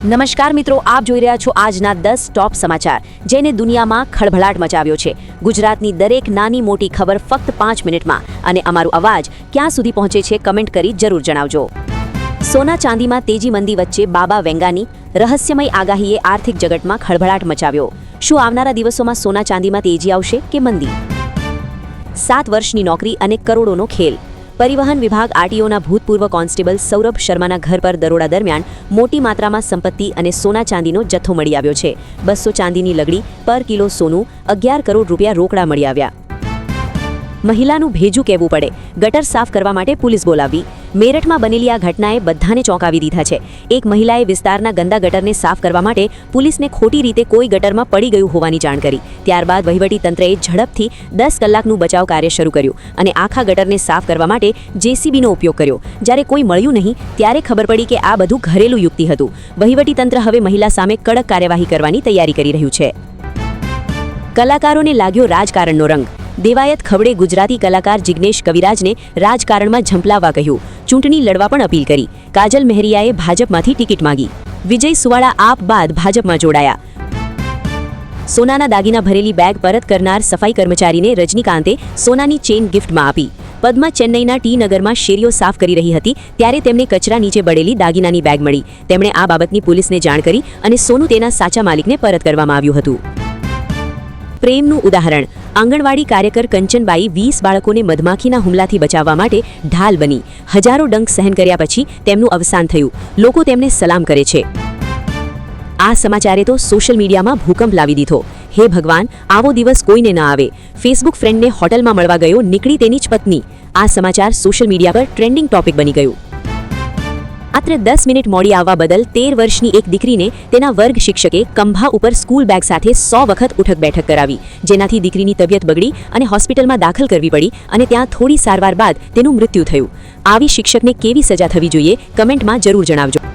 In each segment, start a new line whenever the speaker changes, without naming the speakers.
નમસ્કાર મિત્રો, આપ જોઈ રહ્યા છો આજના દસ ટોપ સમાચાર, જેને દુનિયામાં ખળભળાટ મચાવ્યો છે. ગુજરાતની દરેક નાની મોટી ખબર ફક્ત પાંચ મિનિટમાં, અને અમારો અવાજ ક્યાં સુધી પહોંચે છે કમેન્ટ કરી જરૂર જણાવજો. સોના ચાંદીમાં તેજી મંદી વચ્ચે બાબા વેંગાની રહસ્યમય આગાહીએ આર્થિક જગતમાં ખળભળાટ મચાવ્યો. શું આવનારા દિવસોમાં સોના ચાંદીમાં તેજી આવશે કે મંદી? સાત વર્ષની નોકરી અને કરોડોનો ખેલ. પરિવહન વિભાગ આરટીઓના ભૂતપૂર્વ કોન્સ્ટેબલ સૌરભ શર્માના ઘર પર દરોડા દરમિયાન મોટી માત્રામાં સંપત્તિ અને સોના ચાંદીનો જથ્થો મળી આવ્યો છે. બસો ચાંદીની લગડી પર કિલો સોનું, અગિયાર કરોડ રૂપિયા રોકડા મળી આવ્યા. મહિલાનું ભેજું કહેવું પડે. ગટર સાફ કરવા માટે પોલીસ બોલાવી. મેરઠમાં બનેલી આ ઘટનાએ બધાને ચોંકાવી દીધા છે. એક મહિલાએ વિસ્તારના ગંદા ગટરને સાફ કરવા માટે પોલીસને ખોટી રીતે કોઈ ગટરમાં પડી ગયું હોવાની જાણ કરી. ત્યારબાદ તંત્રએ ઝડપથી દસ કલાકનું બચાવ કાર્ય શરૂ કર્યું અને આખા ગટરને સાફ કરવા માટે જેસીબીનો ઉપયોગ કર્યો. જ્યારે કોઈ મળ્યું નહીં, ત્યારે ખબર પડી કે આ બધું ઘરેલું યુક્તિ હતું. તંત્ર હવે મહિલા સામે કડક કાર્યવાહી કરવાની તૈયારી કરી રહ્યું છે. કલાકારોને લાગ્યો રાજકારણનો રંગ. દેવાયત ખવડે ગુજરાતી કલાકાર જિગ્નેશ કવિરાજને રાજકારણમાં ઝંપલાવવા કહ્યું. ચૂંટણી લડવા પણ અપીલ કરી. કાજલ મહેરિયાએ ભાજપમાંથી ટિકિટ માંગી. વિજય સુવાળા આપ બાદ ભાજપમાં જોડાયા. સોનાના દાગીના ભરેલી બેગ પરત કરનાર સફાઈ કર્મચારીને રજનીકાંતે સોનાની ચેઇન ગિફ્ટમાં આપી. પદ્મા ચેન્નઈના ટી નગરમાં શેરીઓ સાફ કરી રહી હતી, ત્યારે તેમને કચરા નીચે બળેલી દાગીનાની બેગ મળી. તેમણે આ બાબતની પોલીસને જાણ કરી અને સોનું તેના સાચા માલિકને પરત કરવામાં આવ્યું હતું. પ્રેમનું ઉદાહરણ આંગણવાડી કાર્યકર કંચનબાઈ વીસ બાળકોને મધમાખીના હુમલાથી બચાવવા માટે ઢાલ બની. હજારો ડંક સહન કર્યા પછી તેમનું અવસાન થયું. લોકો તેમને સલામ કરે છે. આ સમાચારે તો સોશિયલ મીડિયામાં ભૂકંપ લાવી દીધો. હે ભગવાન, આવો દિવસ કોઈને ના આવે. ફેસબુક ફ્રેન્ડને હોટલમાં મળવા ગયો, નીકળી તેની જ પત્ની. આ સમાચાર સોશિયલ મીડિયા પર ટ્રેન્ડિંગ ટોપિક બની ગયું. માત્ર દસ મિનિટ મોડી આવવા બદલ તેર વર્ષની એક દીકરીને તેના વર્ગ શિક્ષકે કંભા ઉપર સ્કૂલ બેગ સાથે સો વખત ઉઠક બેઠક કરાવી. જેનાથી દીકરીની તબિયત બગડી અને હોસ્પિટલમાં દાખલ કરવી પડી અને ત્યાં થોડી સારવાર બાદ તેનું મૃત્યુ થયું. આવી શિક્ષકને કેવી સજા થવી જોઈએ? કમેન્ટમાં જરૂર જણાવજો.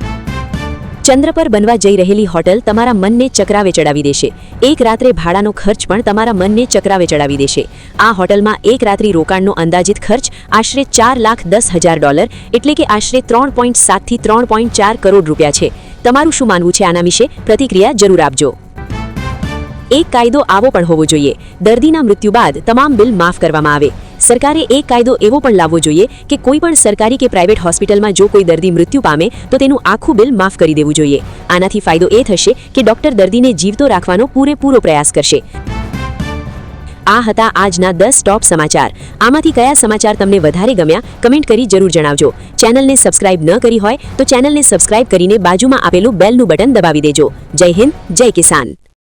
ચંદ્ર પર બનવા જઈ રહેલી હોટલ તમારા મનને ચક્રાવે ચડાવી દેશે. એક રાત્રે ભાડાનો ખર્ચ પણ તમારા મનને ચક્રાવે ચડાવી દેશે. આ હોટલમાં એક રાત્રિ રોકાણનો અંદાજિત ખર્ચ આશરે ચાર લાખ દસ હજાર ડોલર, એટલે કે આશરે ત્રણ પોઈન્ટ સાતથી ત્રણ પોઈન્ટ ચાર કરોડ રૂપિયા છે. તમારું શું માનવું છે આના વિશે? પ્રતિક્રિયા જરૂર આપજો. એક કાયદો આવો પણ હોવો જોઈએ. દર્દીના મૃત્યુ બાદ તમામ બિલ માફ કરવામાં આવે. સરકારે એક કાયદો એવો પણ લાવવો જોઈએ કે કોઈ પણ સરકારી કે પ્રાઇવેટ હોસ્પિટલમાં જો કોઈ દર્દી મૃત્યુ પામે, તો તેનું આખું બિલ માફ કરી દેવું જોઈએ. આનાથી ફાયદો એ થશે કે ડોક્ટર દર્દીને જીવતો રાખવાનો પૂરેપૂરો પ્રયાસ કરશે. આ હતા આજના દસ ટોપ સમાચાર. આમાંથી કયા સમાચાર તમને વધારે ગમ્યા, કમેન્ટ કરી જરૂર જણાવજો. ચેનલને સબસ્ક્રાઇબ ન કરી હોય, તો ચેનલને સબસ્ક્રાઇબ કરીને બાજુમાં આપેલું બેલનું બટન દબાવી દેજો. જય હિન્દ, જય કિસાન.